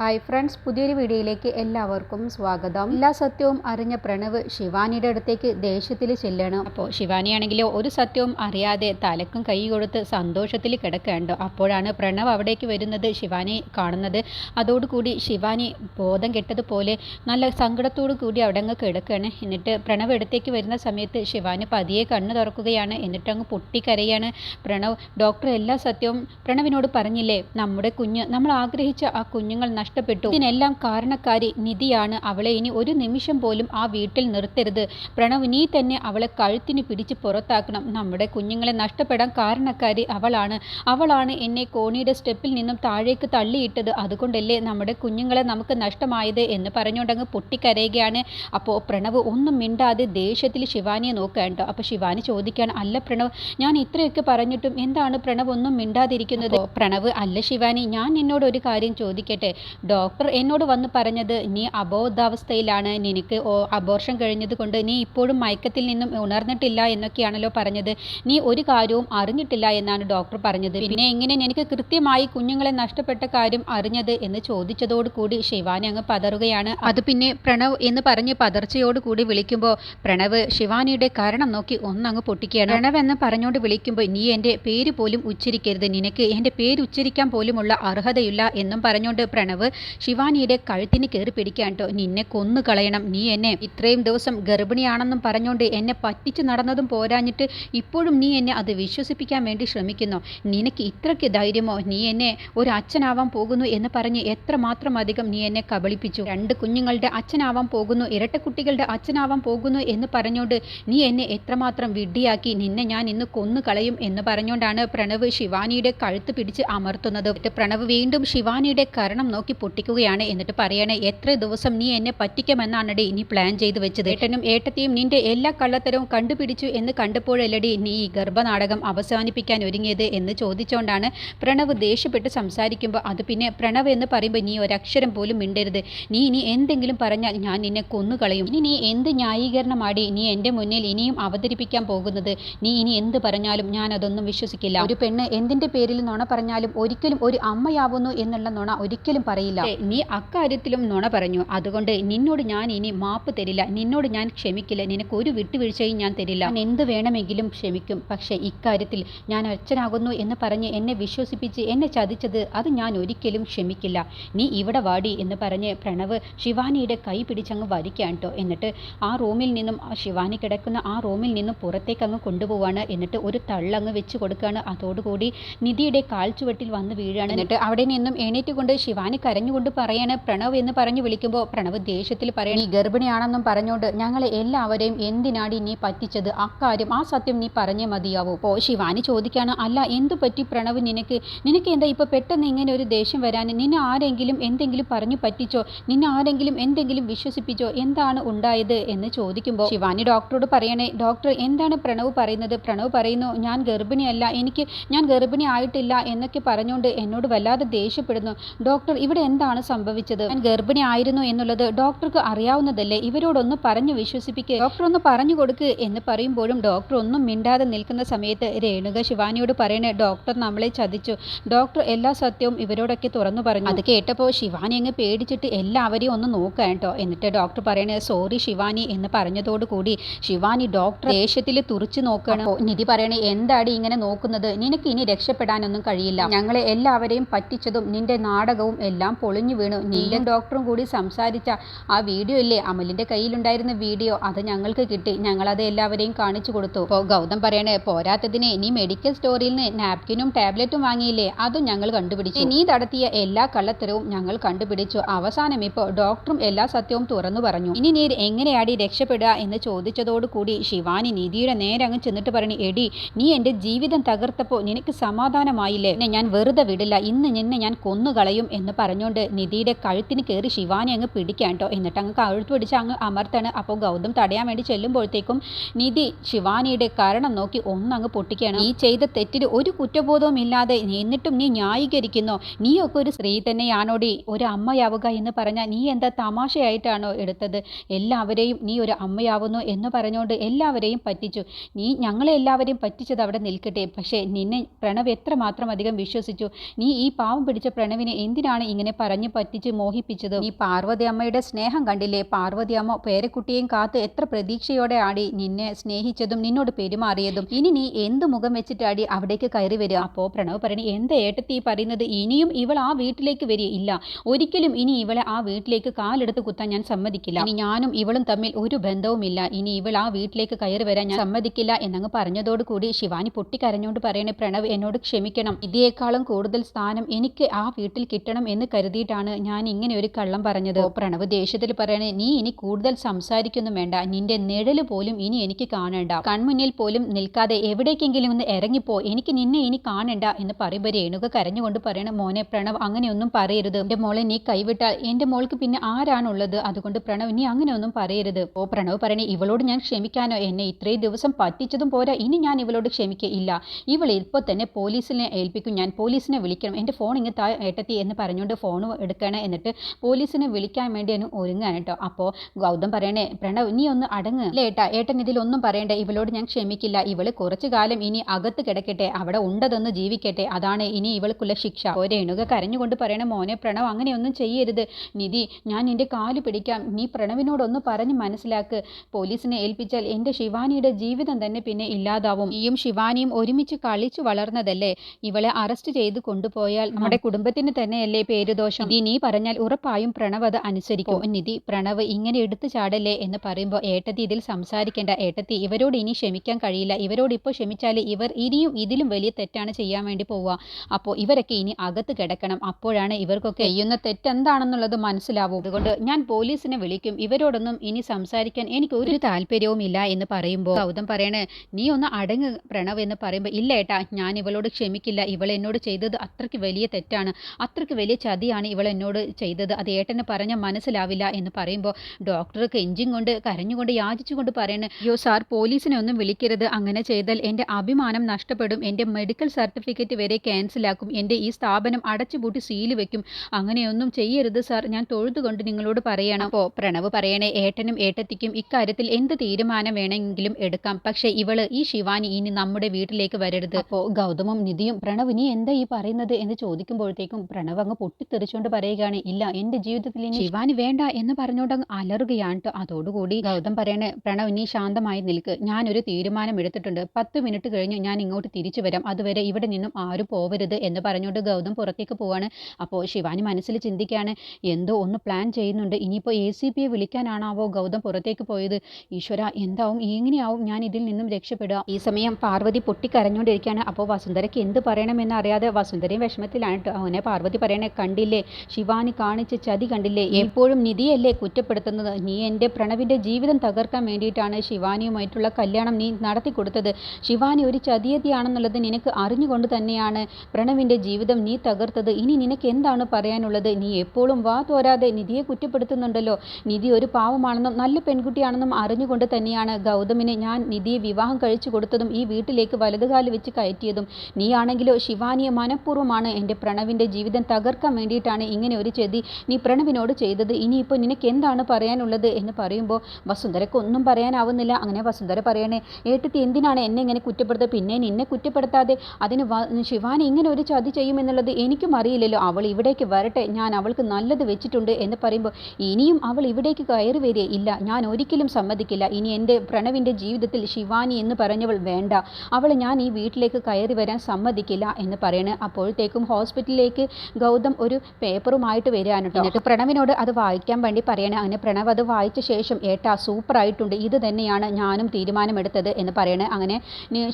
Hi friends പുതിയൊരു വീഡിയോയിലേക്ക് എല്ലാവർക്കും സ്വാഗതം. എല്ലാ സത്യവും അറിഞ്ഞ പ്രണവ് ശിവാനിയുടെ അടുത്തേക്ക് ദേഷ്യത്തിൽ ചെല്ലണം. അപ്പോൾ ശിവാനിയാണെങ്കിലോ ഒരു സത്യവും അറിയാതെ തലക്കും കൈ കൊടുത്ത് സന്തോഷത്തിൽ കിടക്കേണ്ട അപ്പോഴാണ് പ്രണവ് അവിടേക്ക് വരുന്നത് ശിവാനി കാണുന്നത്. അതോടുകൂടി ശിവാനി ബോധം കെട്ടതുപോലെ നല്ല സങ്കടത്തോടു കൂടി അവിടെ അങ്ങ് കിടക്കുകയാണ് എന്നിട്ട് പ്രണവ് അടുത്തേക്ക് വരുന്ന സമയത്ത് ശിവാനി പതിയെ കണ്ണു തുറക്കുകയാണ്. എന്നിട്ട് അങ്ങ് പൊട്ടിക്കരയാണ് പ്രണവ്. ഡോക്ടർ എല്ലാ സത്യവും പ്രണവിനോട് പറഞ്ഞില്ലേ? നമ്മുടെ കുഞ്ഞ് നമ്മൾ ആഗ്രഹിച്ച ആ കുഞ്ഞുങ്ങൾ നഷ്ടപ്പെട്ടു ഇതിനെല്ലാം കാരണക്കാരി നിധിയാണ്. അവളെ ഇനി ഒരു നിമിഷം പോലും ആ വീട്ടിൽ നിർത്തരുത്. പ്രണവ് നീ തന്നെ അവളെ കഴുത്തിന് പിടിച്ച് പുറത്താക്കണം. നമ്മുടെ കുഞ്ഞുങ്ങളെ നഷ്ടപ്പെടാൻ കാരണക്കാരി അവളാണ്. അവളാണ് എന്നെ കോണിയുടെ സ്റ്റെപ്പിൽ നിന്നും താഴേക്ക് തള്ളിയിട്ടത്. അതുകൊണ്ടല്ലേ നമ്മുടെ കുഞ്ഞുങ്ങളെ നമുക്ക് നഷ്ടമായത് എന്ന് പറഞ്ഞുകൊണ്ടങ്ങ് പൊട്ടിക്കരയുകയാണ്. അപ്പോൾ പ്രണവ് ഒന്നും മിണ്ടാതെ ദേഷ്യത്തിൽ ശിവാനിയെ നോക്കുകയാണ്ടോ അപ്പോൾ ശിവാനി ചോദിക്കുകയാണ് അല്ല പ്രണവ് ഞാൻ ഇത്രയൊക്കെ പറഞ്ഞിട്ടും എന്താണ് പ്രണവ് ഒന്നും മിണ്ടാതിരിക്കുന്നത്? പ്രണവ് അല്ല ശിവാനി ഞാൻ നിന്നോട് ഒരു കാര്യം ചോദിക്കട്ടെ. ഡോക്ടർ എന്നോട് വന്ന് പറഞ്ഞത് നീ അബോധാവസ്ഥയിലാണ്. നിനക്ക് അബോർഷൻ കഴിഞ്ഞത് കൊണ്ട് നീ ഇപ്പോഴും മയക്കത്തിൽ നിന്നും ഉണർന്നിട്ടില്ല എന്നൊക്കെയാണല്ലോ പറഞ്ഞത്. നീ ഒരു കാര്യവും അറിഞ്ഞിട്ടില്ല എന്നാണ് ഡോക്ടർ പറഞ്ഞത്. പിന്നെ എങ്ങനെ എനിക്ക് കൃത്യമായി കുഞ്ഞുങ്ങളെ നഷ്ടപ്പെട്ട കാര്യം അറിഞ്ഞത് എന്ന് ചോദിച്ചതോട് കൂടി ശിവാനി അങ്ങ് പതറുകയാണ്. അത് പിന്നെ പ്രണവ് എന്ന് പറഞ്ഞ് പതർച്ചയോട് കൂടി വിളിക്കുമ്പോൾ പ്രണവ് ശിവാനിയുടെ കാരണം നോക്കി ഒന്നങ്ങ് പൊട്ടിക്കുകയാണ് പ്രണവ് എന്ന് പറഞ്ഞുകൊണ്ട് വിളിക്കുമ്പോൾ നീ എന്റെ പേര് പോലും ഉച്ചരിക്കരുത്. നിനക്ക് എന്റെ പേര് ഉച്ചരിക്കാൻ പോലുമുള്ള അർഹതയില്ല എന്നും പറഞ്ഞുകൊണ്ട് പ്രണവ് ശിവാനിയുടെ കഴുത്തിന് കയറി പിടിക്കാൻ കേട്ടോ നിന്നെ കൊന്നു കളയണം. നീ എന്നെ ഇത്രയും ദിവസം ഗർഭിണിയാണെന്നും പറഞ്ഞുകൊണ്ട് എന്നെ പറ്റിച്ചു നടന്നതും പോരാഞ്ഞിട്ട് ഇപ്പോഴും നീ എന്നെ അത് വിശ്വസിപ്പിക്കാൻ വേണ്ടി ശ്രമിക്കുന്നു. നിനക്ക് ഇത്രയ്ക്ക് ധൈര്യമോ? നീ എന്നെ ഒരു അച്ഛനാവാൻ പോകുന്നു എന്ന് പറഞ്ഞ് എത്രമാത്രം അധികം നീ എന്നെ കബളിപ്പിച്ചു? രണ്ട് കുഞ്ഞുങ്ങളുടെ അച്ഛനാവാൻ പോകുന്നു ഇരട്ടക്കുട്ടികളുടെ അച്ഛനാവാൻ പോകുന്നു എന്ന് പറഞ്ഞുകൊണ്ട് നീ എന്നെ എത്രമാത്രം വിഡ്ഢിയാക്കി? നിന്നെ ഞാൻ ഇന്ന് കൊന്നു കളയും എന്ന് പറഞ്ഞുകൊണ്ടാണ് പ്രണവ് ശിവാനിയുടെ കഴുത്ത് പിടിച്ച് അമർത്തുന്നത്. പ്രണവ് വീണ്ടും ശിവാനിയുടെ കരണം നോക്കി പൊട്ടിക്കുകയാണ് എന്നിട്ട് പറയണേ എത്ര ദിവസം നീ എന്നെ പറ്റിക്കുമെന്നാണടി നീ പ്ലാൻ ചെയ്ത് വെച്ചത്. ഏട്ടനും ഏട്ടത്തെയും നിന്റെ എല്ലാ കള്ളത്തരവും കണ്ടുപിടിച്ചു എന്ന് കണ്ടപ്പോഴല്ലടി നീ ഈ ഗർഭനാടകം അവസാനിപ്പിക്കാൻ ഒരുങ്ങിയത്? എന്ന് ചോദിച്ചുകൊണ്ടാണ് പ്രണവ് ദേഷ്യപ്പെട്ട് സംസാരിക്കുമ്പോൾ അത് പിന്നെ പ്രണവ് എന്ന് പറയുമ്പോൾ നീ ഒരക്ഷരം പോലും മിണ്ടരുത്. നീ ഇനി എന്തെങ്കിലും പറഞ്ഞാൽ ഞാൻ നിന്നെ കൊന്നുകളയും. ഇനി നീ എന്ത് ന്യായീകരണമാടി? നീ എന്റെ മുന്നിൽ ഇനിയും അവതരിപ്പിക്കാൻ പോകുന്നത്. നീ ഇനി എന്ത് പറഞ്ഞാലും ഞാൻ അതൊന്നും വിശ്വസിക്കില്ല. ഒരു പെണ്ണ് എന്തിന്റെ പേരിൽ നുണ പറഞ്ഞാലും ഒരിക്കലും ഒരു അമ്മയാവുന്നു എന്നുള്ള നുണ ഒരിക്കലും പറയില്ല പക്ഷേ, നീ അക്കാര്യത്തിലും നുണ പറഞ്ഞു. അതുകൊണ്ട് നിന്നോട് ഞാൻ ഇനി മാപ്പ് തരില്ല. നിന്നോട് ഞാൻ ക്ഷമിക്കില്ല. നിനക്ക് ഒരു വിട്ടുവീഴ്ചയും ഞാൻ തരില്ല. ഞാൻ എന്ത് വേണമെങ്കിലും ക്ഷമിക്കും. പക്ഷേ ഇക്കാര്യത്തിൽ ഞാൻ അച്ഛനാകുന്നു എന്ന് പറഞ്ഞ് എന്നെ വിശ്വസിപ്പിച്ച് എന്നെ ചതിച്ചത് അത് ഞാൻ ഒരിക്കലും ക്ഷമിക്കില്ല. നീ ഇവിടെ വാടി എന്ന് പറഞ്ഞ് പ്രണവ് ശിവാനിയുടെ കൈ പിടിച്ചങ്ങ് വരിക്കാൻ കേട്ടോ. എന്നിട്ട് ആ റൂമിൽ നിന്നും ശിവാനി കിടക്കുന്ന ആ റൂമിൽ നിന്നും പുറത്തേക്ക് അങ്ങ് കൊണ്ടുപോവാണ്. എന്നിട്ട് ഒരു തള്ളങ്ങ് വെച്ച് കൊടുക്കുകയാണ്. അതോടുകൂടി നിധിയുടെ കാൽച്ചുവട്ടിൽ വന്ന് വീഴാണ്. എന്നിട്ട് അവിടെ നിന്നും എണീറ്റുകൊണ്ട് ശിവാനി കരഞ്ഞുകൊണ്ട് പറയാണ് പ്രണവ് എന്ന് പറഞ്ഞു വിളിക്കുമ്പോൾ പ്രണവ് ദേഷ്യത്തിൽ പറയണം നീ ഗർഭിണിയാണെന്നും പറഞ്ഞുകൊണ്ട് ഞങ്ങളെ എല്ലാവരെയും എന്തിനാടി നീ പറ്റിച്ചത്? അക്കാര്യം ആ സത്യം നീ പറഞ്ഞേ മതിയാവൂ. ഇപ്പോൾ ശിവാനി ചോദിക്കാണ് അല്ല എന്തു പറ്റി പ്രണവ്? നിനക്ക് നിനക്ക് എന്താ ഇപ്പോൾ പെട്ടെന്ന് ഇങ്ങനെ ഒരു ദേഷ്യം വരാൻ നിന്നെ ആരെങ്കിലും എന്തെങ്കിലും പറഞ്ഞു പറ്റിച്ചോ? നിന്നെ ആരെങ്കിലും എന്തെങ്കിലും വിശ്വസിപ്പിച്ചോ? എന്താണ് ഉണ്ടായത്? എന്ന് ചോദിക്കുമ്പോൾ ശിവാനി ഡോക്ടറോട് പറയണേ ഡോക്ടർ എന്താണ് പ്രണവ് പറയുന്നത്? പ്രണവ് പറയുന്നു ഞാൻ ഗർഭിണിയല്ല എനിക്ക് ഞാൻ ഗർഭിണി ആയിട്ടില്ല എന്നൊക്കെ പറഞ്ഞുകൊണ്ട് എന്നോട് വല്ലാതെ ദേഷ്യപ്പെടുന്നു. ഡോക്ടർ ഇവിടെ എന്താണ് സംഭവിച്ചത്? ഞാൻ ഗർഭിണി ആയിരുന്നു എന്നുള്ളത് ഡോക്ടർക്ക് അറിയാവുന്നതല്ലേ? ഇവരോടൊന്ന് പറഞ്ഞു വിശ്വസിപ്പിക്കുക ഡോക്ടർ ഒന്ന് പറഞ്ഞു കൊടുക്ക് എന്ന് പറയുമ്പോഴും ഡോക്ടർ ഒന്നും മിണ്ടാതെ നിൽക്കുന്ന സമയത്ത് രേണുക ശിവാനിയോട് പറയണേ ഡോക്ടർ നമ്മളെ ചതിച്ചു. ഡോക്ടർ എല്ലാ സത്യവും ഇവരോടൊക്കെ തുറന്നു പറഞ്ഞു. അത് കേട്ടപ്പോൾ ശിവാനി അങ്ങ് പേടിച്ചിട്ട് എല്ലാവരെയും ഒന്ന് നോക്കാൻ കേട്ടോ. എന്നിട്ട് ഡോക്ടർ പറയണേ സോറി ശിവാനി എന്ന് പറഞ്ഞതോടുകൂടി ശിവാനി ഡോക്ടർ ദേഷ്യത്തിൽ തുറച്ചു നോക്കണം. നിധി പറയണേ എന്താടി ഇങ്ങനെ നോക്കുന്നത്? നിനക്ക് ഇനി രക്ഷപ്പെടാനൊന്നും കഴിയില്ല. ഞങ്ങളെ എല്ലാവരെയും പറ്റിച്ചതും നിന്റെ നാടകവും എല്ലാം പൊളിഞ്ഞു വീണു. നീലും ഡോക്ടറും കൂടി സംസാരിച്ച ആ വീഡിയോ ഇല്ലേ? അമലിന്റെ കയ്യിലുണ്ടായിരുന്ന വീഡിയോ അത് ഞങ്ങൾക്ക് കിട്ടി. ഞങ്ങൾ അത് എല്ലാവരെയും കാണിച്ചു കൊടുത്തു. അപ്പോൾ ഗൗതം പറയണേ പോരാത്തതിന് നീ മെഡിക്കൽ സ്റ്റോറിൽ നിന്ന് നാപ്കിനും ടാബ്ലറ്റും വാങ്ങിയില്ലേ? അതും ഞങ്ങൾ കണ്ടുപിടിച്ചു. നീ നടത്തിയ എല്ലാ കള്ളത്തരവും ഞങ്ങൾ കണ്ടുപിടിച്ചു. അവസാനം ഇപ്പോൾ ഡോക്ടറും എല്ലാ സത്യവും തുറന്നു പറഞ്ഞു. ഇനി നീ എങ്ങനെയാടി രക്ഷപ്പെടുക എന്ന് ചോദിച്ചതോടുകൂടി ശിവാനി നിധിയുടെ നേരെ അങ്ങ് ചെന്നിട്ട് പറഞ്ഞു എടി നീ എന്റെ ജീവിതം തകർത്തപ്പോൾ നിനക്ക് സമാധാനമായില്ലേ? ഞാൻ വെറുതെ വിടില്ല. ഇന്ന് നിന്നെ ഞാൻ കൊന്നുകളയും എന്ന് പറഞ്ഞുകൊണ്ട് നിധിയുടെ കഴുത്തിന് കയറി ശിവാനി അങ്ങ് പിടിക്കാൻ കേട്ടോ എന്നിട്ട് അങ്ങ് കഴുത്ത് പിടിച്ച് അങ്ങ് അമർത്താണ്. അപ്പോൾ ഗൗതം തടയാൻ വേണ്ടി ചെല്ലുമ്പോഴത്തേക്കും നിധി ശിവാനിയുടെ കാരണം നോക്കി ഒന്നങ്ങ് പൊട്ടിക്കുകയാണ്. നീ ചെയ്ത തെറ്റിൽ ഒരു കുറ്റബോധവും ഇല്ലാതെ എന്നിട്ടും നീ ന്യായീകരിക്കുന്നു? നീയൊക്കെ ഒരു സ്ത്രീ തന്നെയാണോടി? ഒരു അമ്മയാവുക എന്ന് പറഞ്ഞാൽ നീ എന്താ തമാശയായിട്ടാണോ എടുത്തത്? എല്ലാവരെയും നീ ഒരു അമ്മയാവുന്നു എന്ന് പറഞ്ഞുകൊണ്ട് എല്ലാവരെയും പറ്റിച്ചു. നീ ഞങ്ങളെ എല്ലാവരെയും പറ്റിച്ചത് അവിടെ നിൽക്കട്ടെ. പക്ഷേ നിന്നെ പ്രണവ് എത്ര മാത്രം അധികം വിശ്വസിച്ചു? നീ ഈ പാവം പിടിച്ച പ്രണവിനെ എന്തിനാണ് ഇങ്ങനെ ഇങ്ങനെ പറഞ്ഞു പറ്റിച്ച് മോഹിപ്പിച്ചത്. ഈ പാർവതി അമ്മയുടെ സ്നേഹം കണ്ടില്ലേ? പാർവതി അമ്മ പേരക്കുട്ടിയെയും കാത്ത് എത്ര പ്രതീക്ഷയോടെ ആടി നിന്നെ സ്നേഹിച്ചതും നിന്നോട് പെരുമാറിയതും. ഇനി നീ എന്ത് മുഖം വെച്ചിട്ടാടി അവിടേക്ക് കയറി വരിക? അപ്പോൾ പ്രണവ് പറഞ്ഞു എന്ത് ഏട്ടത്തി പറയുന്നത്? ഇനിയും ഇവൾ ആ വീട്ടിലേക്ക് വരികയില്ല. ഒരിക്കലും ഇനി ഇവളെ ആ വീട്ടിലേക്ക് കാലെടുത്ത് കുത്താൻ ഞാൻ സമ്മതിക്കില്ല. ഇനി ഞാനും ഇവളും തമ്മിൽ ഒരു ബന്ധവുമില്ല. ഇനി ഇവൾ ആ വീട്ടിലേക്ക് കയറി വരാൻ ഞാൻ സമ്മതിക്കില്ല എന്നങ്ങ് പറഞ്ഞതോടുകൂടി ശിവാനി പൊട്ടിക്കരഞ്ഞുകൊണ്ട് പറയണേ പ്രണവ് എന്നോട് ക്ഷമിക്കണം. ഇതിയേക്കാളും കൂടുതൽ സ്ഥാനം എനിക്ക് ആ വീട്ടിൽ കിട്ടണം എന്ന് കരുതിയിട്ടാണ് ഞാൻ ഇങ്ങനെ ഒരു കള്ളം പറഞ്ഞത്. പ്രണവ് ദേഷ്യത്തിൽ പറയണേ നീ ഇനി കൂടുതൽ സംസാരിക്കൊന്നും വേണ്ട. നിന്റെ നിഴൽ പോലും ഇനി എനിക്ക് കാണണ്ട. കൺമുന്നിൽ പോലും നിൽക്കാതെ എവിടേക്കെങ്കിലും ഒന്ന് ഇറങ്ങിപ്പോ. എനിക്ക് നിന്നെ ഇനി കാണണ്ട. എന്ന് പറയുമ്പോൾ രേണുക കരഞ്ഞുകൊണ്ട് പറയണ മോനെ പ്രണവ് അങ്ങനെയൊന്നും പറയരുത്. എന്റെ മോളെ നീ കൈവിട്ടാൽ എന്റെ മോൾക്ക് പിന്നെ ആരാണുള്ളത്? അതുകൊണ്ട് പ്രണവ് നീ അങ്ങനെയൊന്നും പറയരുത്. ഓ പ്രണവ് പറയണേ ഇവളോട് ഞാൻ ക്ഷമിക്കാനോ? എന്നെ ഇത്രയും ദിവസം പറ്റിച്ചതും പോരാ. ഇനി ഞാൻ ഇവളോട് ക്ഷമിക്കയില്ല. ഇവൾ ഇപ്പോൾ തന്നെ പോലീസിനെ ഏൽപ്പിക്കും. ഞാൻ പോലീസിനെ വിളിക്കണം. എന്റെ ഫോൺ ഇങ്ങ് താ ഏട്ടത്തി എന്ന് പറഞ്ഞുകൊണ്ട് ഫോൺ എടുക്കണേ എന്നിട്ട് പോലീസിനെ വിളിക്കാൻ വേണ്ടി അതിന് ഒരുങ്ങാൻ കേട്ടോ. അപ്പോൾ ഗൗതം പറയണേ പ്രണവ് നീ ഒന്ന് അടങ്ങ്. അല്ലേ ഏട്ടാ ഏട്ടൻ ഇതിലൊന്നും പറയണ്ടേ. ഇവളോട് ഞാൻ ക്ഷമിക്കില്ല. ഇവൾ കുറച്ചു കാലം ഇനി അകത്ത് കിടക്കട്ടെ. അവിടെ ഉണ്ടതെന്ന് ജീവിക്കട്ടെ. അതാണ് ഇനി ഇവൾക്കുള്ള ശിക്ഷ. ഓ രേണുക കരഞ്ഞുകൊണ്ട് പറയണ മോനെ പ്രണവ് അങ്ങനെയൊന്നും ചെയ്യരുത്. നിധി ഞാൻ നിന്റെ കാൽ പിടിക്കാം. നീ പ്രണവിനോടൊന്ന് പറഞ്ഞ് മനസ്സിലാക്ക്. പോലീസിനെ ഏൽപ്പിച്ചാൽ എന്റെ ശിവാനിയുടെ ജീവിതം തന്നെ പിന്നെ ഇല്ലാതാവും. ഈയും ശിവാനിയും ഒരുമിച്ച് കളിച്ചു വളർന്നതല്ലേ? ഇവളെ അറസ്റ്റ് ചെയ്ത് കൊണ്ടുപോയാൽ നമ്മുടെ കുടുംബത്തിന് തന്നെയല്ലേ പേരുദോഷം നിധി നീ പറഞ്ഞാൽ ഉറപ്പായും പ്രണവ് അത് അനുസരിക്കും. നിധി പ്രണവ് ഇങ്ങനെ എടുത്തു ചാടല്ലേ എന്ന് പറയുമ്പോൾ ഏട്ടത്തി ഇതിൽ സംസാരിക്കേണ്ട. ഏട്ടത്തി ഇവരോട് ഇനി ക്ഷമിക്കാൻ കഴിയില്ല. ഇവരോട് ഇപ്പോൾ ക്ഷമിച്ചാൽ ഇവർ ഇനിയും ഇതിലും വലിയ തെറ്റാണ് ചെയ്യാൻ വേണ്ടി പോവുക. അപ്പോൾ ഇവരൊക്കെ ഇനി അകത്ത് കിടക്കണം. അപ്പോഴാണ് ഇവർക്കൊക്കെ ചെയ്യുന്ന തെറ്റെന്താണെന്നുള്ളത് മനസ്സിലാവും. അതുകൊണ്ട് ഞാൻ പോലീസിനെ വിളിക്കും. ഇവരോടൊന്നും ഇനി സംസാരിക്കാൻ എനിക്ക് ഒരു താല്പര്യവും ഇല്ല എന്ന് പറയുമ്പോൾ ഗൗതം പറയണേ നീ ഒന്ന് അടങ്ങ് പ്രണവ് എന്ന് പറയുമ്പോൾ ഇല്ല ഏട്ടാ ഞാൻ ഇവളോട് ക്ഷമിക്കില്ല. ഇവൾ എന്നോട് ചെയ്തത് അത്രയ്ക്ക് വലിയ തെറ്റാണ്. അത്രയ്ക്ക് വലിയ ചതിയാണ് ഇവൾ എന്നോട് ചെയ്തത്. അത് ഏട്ടന് പറഞ്ഞാൽ മനസ്സിലാവില്ല എന്ന് പറയുമ്പോൾ ഡോക്ടർ കെഞ്ചിങ് കൊണ്ട് കരഞ്ഞുകൊണ്ട് യാചിച്ചുകൊണ്ട് പറയണേ അയ്യോ സാർ പോലീസിനെ ഒന്നും വിളിക്കരുത്. അങ്ങനെ ചെയ്താൽ എന്റെ അഭിമാനം നഷ്ടപ്പെടും. എന്റെ മെഡിക്കൽ സർട്ടിഫിക്കറ്റ് വരെ ക്യാൻസലാക്കും. എന്റെ ഈ സ്ഥാപനം അടച്ചുപൂട്ടി സീൽ വെക്കും. അങ്ങനെയൊന്നും ചെയ്യരുത് സാർ. ഞാൻ തൊഴുതുകൊണ്ട് നിങ്ങളോട് പറയണം. അപ്പോൾ പ്രണവ് പറയണേ ഏട്ടനും ഏട്ടത്തിക്കും ഇക്കാര്യത്തിൽ എന്ത് തീരുമാനം വേണമെങ്കിലും എടുക്കാം. പക്ഷേ ഇവൾ ഈ ശിവാനി ഇനി നമ്മുടെ വീട്ടിലേക്ക് വരരുത്. അപ്പോൾ ഗൗതമും നിധിയും പ്രണവ് നീ എന്താ ഈ പറയുന്നത്? എന്ന് ചോദിക്കുമ്പോഴത്തേക്കും പ്രണവ് അങ്ങ് പൊട്ടിത്തെറിച്ചുകൊണ്ട് പറയുകയാണ് ഇല്ല എന്റെ ജീവിതത്തിൽ ഇനി ശിവാനി വേണ്ട എന്ന് പറഞ്ഞുകൊണ്ട് അലറുകയാണ് കേട്ടോ അതോടുകൂടി ഗൗതം പറയണേ പ്രണവ് നീ ശാന്തമായി നിൽക്ക്. ഞാനൊരു തീരുമാനം എടുത്തിട്ടുണ്ട് പത്ത് മിനിറ്റ് കഴിഞ്ഞ് ഞാൻ ഇങ്ങോട്ട് തിരിച്ചു വരാം. അതുവരെ ഇവിടെ നിന്നും ആരും പോവരുത് എന്ന് പറഞ്ഞുകൊണ്ട് ഗൗതം പുറത്തേക്ക് പോവാണ്. അപ്പോൾ ശിവാനി മനസ്സിൽ ചിന്തിക്കുകയാണ് എന്തോ ഒന്ന് പ്ലാൻ ചെയ്യുന്നുണ്ട്. ഇനിയിപ്പോൾ എ സി പിയെ വിളിക്കാനാണാവോ ഗൗതം പുറത്തേക്ക് പോയത്? ഈശ്വര എന്താവും? എങ്ങനെയാവും? ഞാൻ ഇതിൽ നിന്നും രക്ഷപ്പെടുക. ഈ സമയം പാർവതി പൊട്ടിക്കരഞ്ഞുകൊണ്ടിരിക്കുകയാണ്. അപ്പോൾ വസുന്ധരയ്ക്ക് എന്ത് പറയണമെന്ന് അറിയാതെ വസുന്ധരയും വിഷമത്തിലാണ് കേട്ടോ അവനെ പാർവതി പറയണേ കണ്ടില്ലേ? ശിവാനി കാണിച്ച ചതി കണ്ടില്ലേ? എപ്പോഴും നിധിയല്ലേ കുറ്റപ്പെടുത്തുന്നത്? നീ എന്റെ പ്രണവിന്റെ ജീവിതം തകർക്കാൻ വേണ്ടിയിട്ടാണ് ശിവാനിയുമായിട്ടുള്ള കല്യാണം നീ നടത്തി കൊടുത്തത്. ശിവാനി ഒരു ചതിയതിയാണെന്നുള്ളത് നിനക്ക് അറിഞ്ഞുകൊണ്ട് തന്നെയാണ് പ്രണവിന്റെ ജീവിതം നീ തകർത്തത്. ഇനി നിനക്ക് എന്താണ് പറയാനുള്ളത്? നീ എപ്പോഴും വാ തോരാതെ നിധിയെ കുറ്റപ്പെടുത്തുന്നുണ്ടല്ലോ. നിധി ഒരു പാവമാണെന്നും നല്ല പെൺകുട്ടിയാണെന്നും അറിഞ്ഞുകൊണ്ട് തന്നെയാണ് ഗൗതമിനെ ഞാൻ നിധിയെ വിവാഹം കഴിച്ചു കൊടുത്തതും ഈ വീട്ടിലേക്ക് വലതുകാൽ വെച്ച് കയറ്റിയതും. നീയാണെങ്കിലോ ശിവാനിയെ മനഃപൂർവമാണ് എന്റെ പ്രണവിന്റെ ജീവിതം തകർക്കാൻ വേണ്ടിയിട്ടാണ് ഇങ്ങനെ ഒരു ചെതി നീ പ്രണവിനോട് ചെയ്തത്. ഇനിയിപ്പോൾ നിനക്ക് എന്താണ് പറയാനുള്ളത്? എന്ന് പറയുമ്പോൾ വസുന്ധരക്ക് ഒന്നും പറയാനാവുന്നില്ല. അങ്ങനെ വസുന്ധര പറയണേ ഏട്ടത്തി എന്തിനാണ് എന്നെ ഇങ്ങനെ കുറ്റപ്പെടുത്തുക? പിന്നെ നിന്നെ കുറ്റപ്പെടുത്താതെ അതിന് ശിവാനി ഇങ്ങനെ ഒരു ചതി ചെയ്യുമെന്നുള്ളത് എനിക്കും അറിയില്ലല്ലോ. അവൾ ഇവിടേക്ക് വരട്ടെ. ഞാൻ അവൾക്ക് നല്ലത് വെച്ചിട്ടുണ്ട്. എന്ന് പറയുമ്പോൾ ഇനിയും അവൾ ഇവിടേക്ക് കയറി വരിക ഇല്ല. ഞാൻ ഒരിക്കലും സമ്മതിക്കില്ല. ഇനി എന്റെ പ്രണവിന്റെ ജീവിതത്തിൽ ശിവാനി എന്ന് പറഞ്ഞവൾ വേണ്ട. അവൾ ഞാൻ ഈ വീട്ടിലേക്ക് കയറി വരാൻ സമ്മതിക്കില്ല. എന്ന് പറയണേ. അപ്പോഴത്തേക്കും ഹോസ്പിറ്റലിലേക്ക് ഗൗതം ഒരു പേപ്പറുമായിട്ട് വരികയാണ് എന്നിട്ട് പ്രണവിനോട് അത് വായിക്കാൻ വേണ്ടി പറയണേ. അങ്ങനെ പ്രണവ് അത് വായിച്ച ശേഷം ഏട്ടാ സൂപ്പർ ആയിട്ടുണ്ട് ഇത് തന്നെയാണ് ഞാനും തീരുമാനമെടുത്തത് എന്ന് പറയണേ. അങ്ങനെ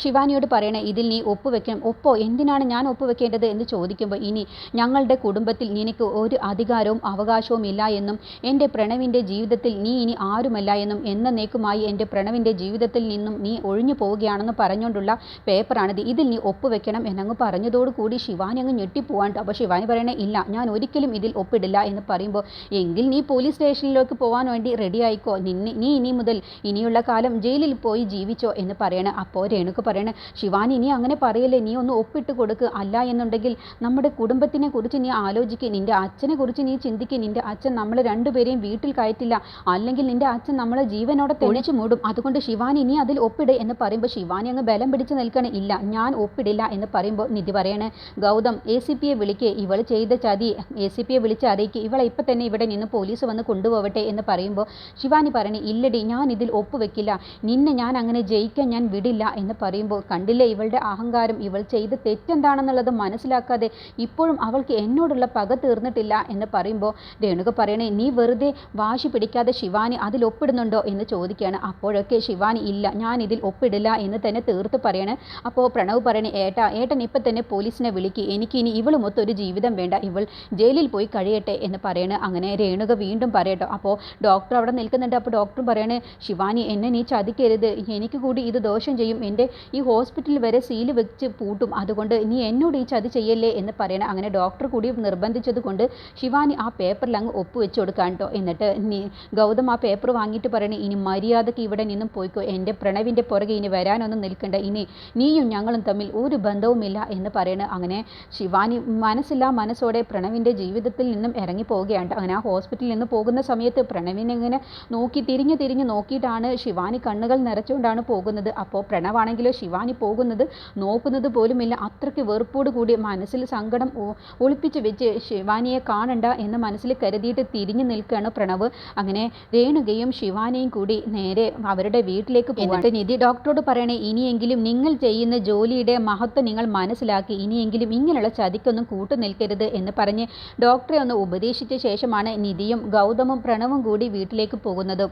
ശിവാനിയോട് പറയണേ ഇതിൽ നീ ഒപ്പ് വെക്കണം. ഒപ്പോ? എന്തിനാണ് ഞാൻ ഒപ്പുവെക്കേണ്ടത് എന്ന് ചോദിക്കുമ്പോൾ ഇനി ഞങ്ങളുടെ കുടുംബത്തിൽ നിനക്ക് ഒരു അധികാരവും അവകാശവും ഇല്ല എന്നും എന്റെ പ്രണവിന്റെ ജീവിതത്തിൽ നീ ഇനി ആരുമല്ല എന്നും എന്നേക്കുമായി എന്റെ പ്രണവിന്റെ ജീവിതത്തിൽ നിന്നും നീ ഒഴിഞ്ഞു പോവുകയാണെന്ന് പറഞ്ഞുകൊണ്ടുള്ള പേപ്പറാണിത്. ഇതിൽ നീ ഒപ്പ് ഒപ്പുവെക്കണം എന്നങ്ങ് പറഞ്ഞതോടുകൂടി ശിവാനി അങ്ങ് ഞെട്ടിപ്പോവാണ്ട് അപ്പോൾ ശിവാനി പറയണേ ഇല്ല ഞാൻ ഒരിക്കലും ഇതിൽ ഒപ്പിടില്ല എന്ന് പറയുമ്പോൾ എങ്കിൽ നീ പോലീസ് സ്റ്റേഷനിലേക്ക് പോകാൻ വേണ്ടി റെഡി ആയിക്കോ. നിന്നെ നീ ഇനി മുതൽ ഇനിയുള്ള കാലം ജയിലിൽ പോയി ജീവിച്ചോ എന്ന് പറയണ. അപ്പോൾ രേണുക്ക് പറയണ ശിവാനി നീ അങ്ങനെ പറയല്ലേ? നീ ഒന്ന് ഒപ്പിട്ട് കൊടുക്കുക അല്ല എന്നുണ്ടെങ്കിൽ നമ്മുടെ കുടുംബത്തിനെ കുറിച്ച് നീ ആലോചിക്കുക നിന്റെ അച്ഛനെ കുറിച്ച് നീ ചിന്തിക്കുക നിന്റെ അച്ഛൻ നമ്മളെ രണ്ടുപേരെയും വീട്ടിൽ കയറ്റില്ല. അല്ലെങ്കിൽ നിന്റെ അച്ഛൻ നമ്മളെ ജീവനോടെ തെളിച്ചു മൂടും. അതുകൊണ്ട് ശിവാനി നീ അതിൽ ഒപ്പിട് എന്ന് പറയുമ്പോൾ ശിവാനി അങ്ങ് ബലം പിടിച്ച് നിൽക്കണേ. ഇല്ല ഞാൻ ഒപ്പിടില്ല എന്ന് പറയുമ്പോൾ നിധി പറയണേ ഗൗതം എ സി പിയെ വിളിക്കേ. ഇവൾ ചെയ്ത ചതി എ സി പിയെ വിളിച്ച് അറിയിക്കുക ഇവളെ ഇപ്പം തന്നെ ഇവിടെ നിന്ന് പോലീസ് വന്ന് കൊണ്ടുപോവട്ടെ എന്ന് പറയുമ്പോൾ ശിവാനി പറഞ്ഞു ഇല്ലടി ഞാൻ ഇതിൽ ഒപ്പുവെക്കില്ല. നിന്നെ ഞാൻ അങ്ങനെ ജയിക്കാൻ ഞാൻ വിടില്ല എന്ന് പറയുമ്പോൾ കണ്ടില്ലേ ഇവളുടെ അഹങ്കാരം ഇവൾ ചെയ്ത് തെറ്റെന്താണെന്നുള്ളത് മനസ്സിലാക്കാതെ ഇപ്പോഴും അവൾക്ക് എന്നോടുള്ള പക തീർന്നിട്ടില്ല എന്ന് പറയുമ്പോൾ രേണുക പറയണേ നീ വെറുതെ വാശി പിടിക്കാതെ ശിവാനി അതിൽ ഒപ്പിടുന്നുണ്ടോ? എന്ന് ചോദിക്കുകയാണ് അപ്പോഴൊക്കെ ശിവാനി ഇല്ല ഞാൻ ഇതിൽ ഒപ്പിടില്ല എന്ന് തന്നെ തീർത്ത് പറയണേ. അപ്പോൾ പ്രണവ് പറയണേ ഏട്ടാ ഏട്ടൻ ഇപ്പം തന്നെ പോലീസിനെ വിളിക്കുക എനിക്ക് ഇനി ഇവളുമൊത്ത് ഒരു ജീവിതം വേണ്ട. ഇവൾ ജയിലിൽ പോയി കഴിയട്ടെ എന്ന് പറയണേ. അങ്ങനെ രേണുക വീണ്ടും പറയട്ടോ. അപ്പോൾ ഡോക്ടർ അവിടെ നിൽക്കുന്നുണ്ട്. അപ്പോൾ ഡോക്ടർ പറയണേ ശിവാനി എന്നെ നീ ചതിക്കരുത്. എനിക്ക് കൂടി ഇത് ദോഷം ചെയ്യും. എന്റെ ഈ ഹോസ്പിറ്റലിൽ വരെ സീൽ വെച്ച് പൂട്ടും. അതുകൊണ്ട് നീ എന്നോട് ഈ ചതി ചെയ്യല്ലേ? എന്ന് പറയണേ. അങ്ങനെ ഡോക്ടർ കൂടി നിർബന്ധിച്ചത് കൊണ്ട് ശിവാനി ആ പേപ്പറിൽ അങ്ങ് ഒപ്പുവെച്ച് കൊടുക്കാൻ കേട്ടോ എന്നിട്ട് നീ ഗൗതം ആ പേപ്പർ വാങ്ങിയിട്ട് പറയണേ ഇനി മര്യാദയ്ക്ക് ഇവിടെ നിന്നും പോയിക്കോ. എന്റെ പ്രണവിന്റെ പുറകെ ഇനി വരാനൊന്നും നിൽക്കണ്ട. ഇനി നീയും ഞങ്ങളും തമ്മിൽ ഒരു ബന്ധവുമില്ല. എന്ന് പറയണ. അങ്ങനെ ശിവാനി മനസ്സില്ലാ മനസ്സോടെ പ്രണവിന്റെ ജീവിതത്തിൽ നിന്നും ഇറങ്ങി പോവുകയാണ് അങ്ങനെ ആ ഹോസ്പിറ്റലിൽ നിന്ന് പോകുന്ന സമയത്ത് പ്രണവിനെങ്ങനെ നോക്കി തിരിഞ്ഞ് തിരിഞ്ഞ് നോക്കിയിട്ടാണ് ശിവാനി കണ്ണുകൾ നിറച്ചുകൊണ്ടാണ് പോകുന്നത്. അപ്പോൾ പ്രണവാണെങ്കിലോ ശിവാനി പോകുന്നത് നോക്കുന്നത് പോലുമില്ല. അത്രയ്ക്ക് വെറുപ്പോട് കൂടി മനസ്സിൽ സങ്കടം ഒളിപ്പിച്ച് വെച്ച് ശിവാനിയെ കാണണ്ട എന്ന് മനസ്സിൽ കരുതിയിട്ട് തിരിഞ്ഞു നിൽക്കുകയാണ് പ്രണവ്. അങ്ങനെ രേണുകയും ശിവാനിയും കൂടി നേരെ അവരുടെ വീട്ടിലേക്ക് പോകട്ടെ നിധി ഡോക്ടറോട് പറയണേ ഇനിയെങ്കിലും നിങ്ങൾ ചെയ്യുന്ന ജോലിയുടെ മഹത്വം നിങ്ങൾ മനസ്സിലാക്കി. ഇനിയെങ്കിലും ഇങ്ങനെയുള്ള ചതിക്കൊന്നും കൂട്ടു നിൽക്കരുത് എന്ന് പറഞ്ഞ് ഡോക്ടറെ ഒന്ന് ഉപദേശിച്ച ശേഷമാണ് നിധിയും ഗൗതമും പ്രണവും കൂടി വീട്ടിലേക്ക് പോകുന്നത്.